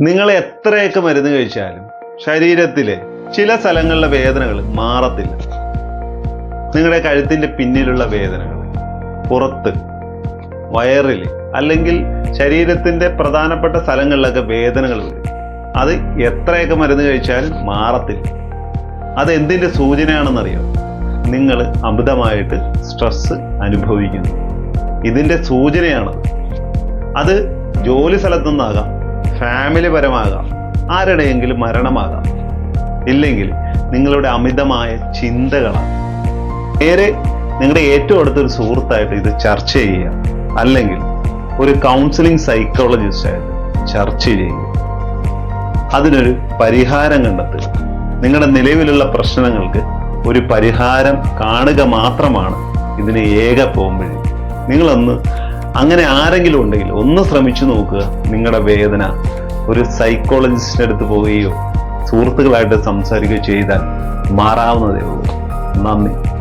നിങ്ങൾ എത്രയൊക്കെ മരുന്ന് കഴിച്ചാലും ശരീരത്തിലെ ചില സ്ഥലങ്ങളിലെ വേദനകൾ മാറത്തില്ല. നിങ്ങളുടെ കഴുത്തിന്റെ പിന്നിലുള്ള വേദനകൾ പുറത്ത് വയറിൽ അല്ലെങ്കിൽ ശരീരത്തിന്റെ പ്രധാനപ്പെട്ട സ്ഥലങ്ങളിലൊക്കെ വേദനകൾ വരും. അത് എത്രയൊക്കെ മരുന്ന് കഴിച്ചാലും മാറത്തില്ല. അത് എന്തിന്റെ സൂചനയാണെന്നറിയാം? നിങ്ങൾ അമിതമായിട്ട് സ്ട്രെസ് അനുഭവിക്കുന്നു. ഇതിന്റെ സൂചനയാണത് അത് ജോലി സ്ഥലത്തു നിന്നാകാം ഫാമിലി പരമാകാം ആരുടെയെങ്കിലും മരണമാകാം. ഇല്ലെങ്കിൽ നിങ്ങളുടെ അമിതമായ ചിന്തകളാണ് നേരെ നിങ്ങളുടെ ഏറ്റവും അടുത്തൊരു സുഹൃത്തായിട്ട് ഇത് ചർച്ച ചെയ്യുക. അല്ലെങ്കിൽ ഒരു കൗൺസിലിംഗ് സൈക്കോളജിസ്റ്റായിട്ട് ചർച്ച ചെയ്യുക. അതിനൊരു പരിഹാരം കണ്ടെത്തുക. നിങ്ങളുടെ നിലവിലുള്ള പ്രശ്നങ്ങൾക്ക് ഒരു പരിഹാരം കാണുക മാത്രമാണ് ഇതിന് ഏക പോകുമ്പോഴേ നിങ്ങളൊന്ന് അങ്ങനെ ആരെങ്കിലും ഉണ്ടെങ്കിൽ ഒന്ന് ശ്രമിച്ചു നോക്കുക. നിങ്ങളുടെ വേദന ഒരു സൈക്കോളജിസ്റ്റിന്റെ അടുത്ത് പോവുകയോ സുഹൃത്തുക്കളായിട്ട് സംസാരിക്കുകയോ ചെയ്താൽ മാറാവുന്നതേ ഉള്ളൂ. നന്ദി.